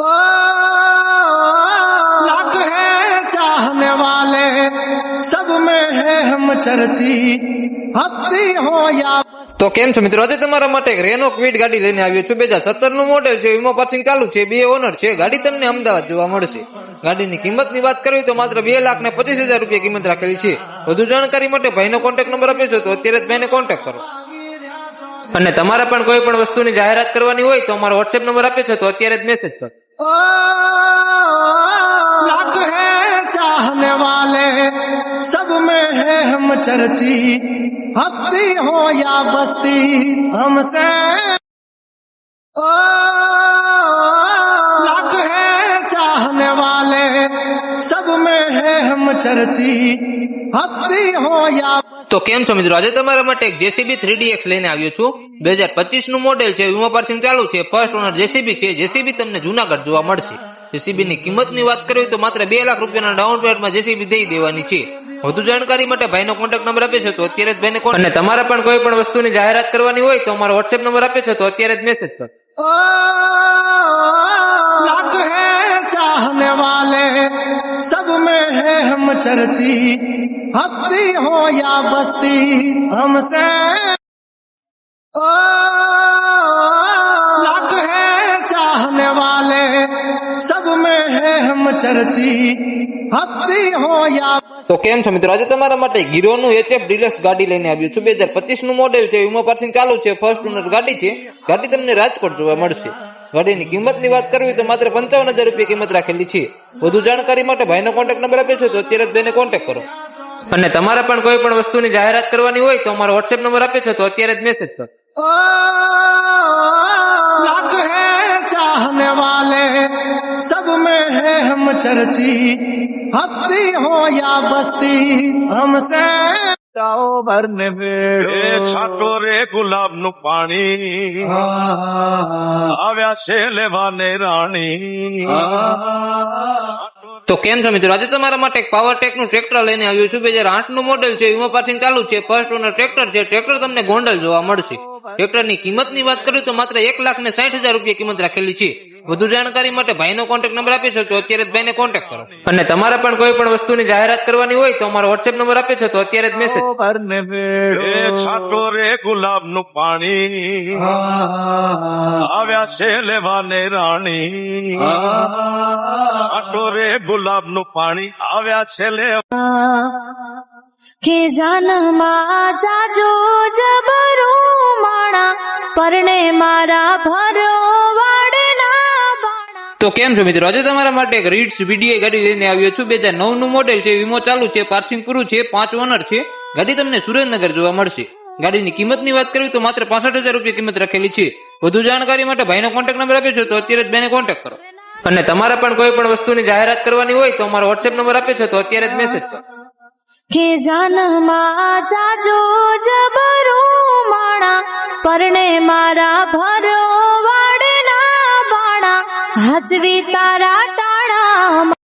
ओ लाख है चाहने वाले सब में है हम चर्ची हस्ती हो या તો કેમ છો મિત્રો આજે તમારા માટે એક રેનો ક્વિડ ગાડી લઈને આવ્યો છું બે હજાર સત્તર નું મોડેલ છે વીમો પાસિંગ ચાલુ છે બે ઓનર છે ગાડી તમને અમદાવાદ જોવા મળશે ગાડીની કિંમતની વાત કરવી તો માત્ર બે લાખ ને પચીસ હજાર રૂપિયા કિંમત રાખેલી છે વધુ જાણકારી માટે ભાઈનો કોન્ટેક્ટ નંબર આપ્યો છે તો અત્યારે જ ભાઈને કોન્ટેક્ટ કરો અને તમારે પણ કોઈ પણ વસ્તુની જાહેરાત કરવાની હોય તો અમારો વોટ્સએપ નંબર આપ્યો છે તો અત્યારે જ મેસેજ કરો ओ लाख है चाहने वाले सब में है हम चर्ची हस्ती हो या बस्ती हमसे ओ તો કેમ છો મિત્રો? આજે તમારા માટે એક જેસીબી થ્રી ડીએક્સ લઈને આવ્યો છું. બે હજાર પચીસનું મોડેલ છે વીમો પાર્સિંગ ચાલુ છે. ફર્સ્ટ ઓનર જેસીબી છે. જેસીબી તમને જુનાગઢ જોવા મળશે. જેસીબી ની કિંમતની વાત કરવી તો માત્ર બે લાખ રૂપિયાના ડાઉન પેમેન્ટમાં જેસીબી દઈ દેવાની છે. વધુ જાણકારી માટે ભાઈનો કોન્ટેક્ટ નંબર આપે છે તો અત્યારે જ ભાઈને કોણ અને તમારા પણ કોઈ પણ વસ્તુની જાહેરાત કરવાની હોય તો અમારો વોટ્સએપ નંબર આપે છે તો અત્યારે જ મેસેજ કરો. चाहने वाले सब में है हम चर्ची हस्ती हो या बस्ती हमसे ओ लाख है चाहने वाले सब में है हम चर्ची हस्ती हो या તો કેમ છો મિત્રો આજે તમારા માટે હીરોનું એચએફ ડિલક્સ ગાડી લઈને આવ્યું છું બે હજાર પચીસ નું મોડેલ છે વીમો પાર્સિંગ ચાલુ છે ફર્સ્ટ ઓનર ગાડી છે ગાડી તમને રાજકોટ જોવા મળશે ઘડીની કિંમતની વાત કરવી તો માત્ર પંચાવન હજાર રૂપિયા કિંમત રાખેલી છે. વધુ જાણકારી માટે ભાઈનો કોન્ટેક્ટ નંબર આપ્યો છે તો અત્યારે કોન્ટેક્ટ કરો. અને તમારે પણ કોઈ પણ વસ્તુની જાહેરાત કરવાની હોય તો અમારો વોટ્સએપ નંબર આપ્યો છે તો અત્યારે જ મેસેજ કરો. લાખ હે ચાહને વાલે, સબ મે હે હમ ચર્ચી, હસ્તી હો યા બસ્તી હમસે તાઓ ભરને મેળો એ છાટો રે ગુલાબનું પાણી આવ્યા છે લેવાને રાણી. તો કેમ છો મિત્રો? આજે તમારા માટે પાવર ટેકનું ટ્રેક્ટર લઈને આવ્યું છું. બે હજાર આઠનું મોડેલ છે એમાં પાછી ચાલુ છે. ફર્સ્ટ ઓનર ટ્રેક્ટર છે. ટ્રેક્ટર તમને ગોંડલ જોવા મળશે. ટ્રેક્ટરની કિંમતની વાત કરું તો માત્ર એક લાખ ને સાઠ હજાર રૂપિયા કિંમત રાખેલી છે. વધુ જાણકારી માટે ભાઈનો કોન્ટેક્ટ નંબર આપ્યો છે. તો અત્યારે જ ભાઈને કોન્ટેક્ટ કરો. અને તમારે પણ કોઈ પણ વસ્તુની જાહેરાત કરવાની હોય તો અમારો વોટ્સએપ નંબર આપ્યો છે. તો અત્યારે જ મેસેજ રે ગુલાબનું પાણી. આવ્યા છે લેવાને રાણી. છાટો રે ગુલાબનું પાણી. આવ્યા છે લેવા ખીજાનમાં જાજો જબરું માણા પરણે મારા તો કેમ છો મિત્રો? આજે તમારા માટે એક રીડ્સ વીડીએ ગાડી લઈને આવ્યો છું. બે હજાર નવનું મોડેલ છે વીમો ચાલુ છે પાર્સિંગ પૂરું છે પાંચ ઓનર છે. ગાડી તમને સુરેન્દ્રનગર જોવા મળશે. ગાડીની કિંમતની વાત કરવી તો માત્ર પાસઠ હજાર રૂપિયા કિંમત રાખેલી છે. વધુ જાણકારી માટે ભાઈનો કોન્ટેક્ટ નંબર આપ્યો છે તો અત્યારે જ બેને કોન્ટેક્ટ કરો. અને તમારે પણ કોઈ પણ વસ્તુની જાહેરાત કરવાની હોય તો અમારો વોટ્સએપ નંબર આપ્યો છે તો અત્યારે જ મેસેજ કરો. ખીજાનમાં જાજો જબરું માણા. પરણે મારા ભરો વાડના બાણા. હાજવી તારા તાણા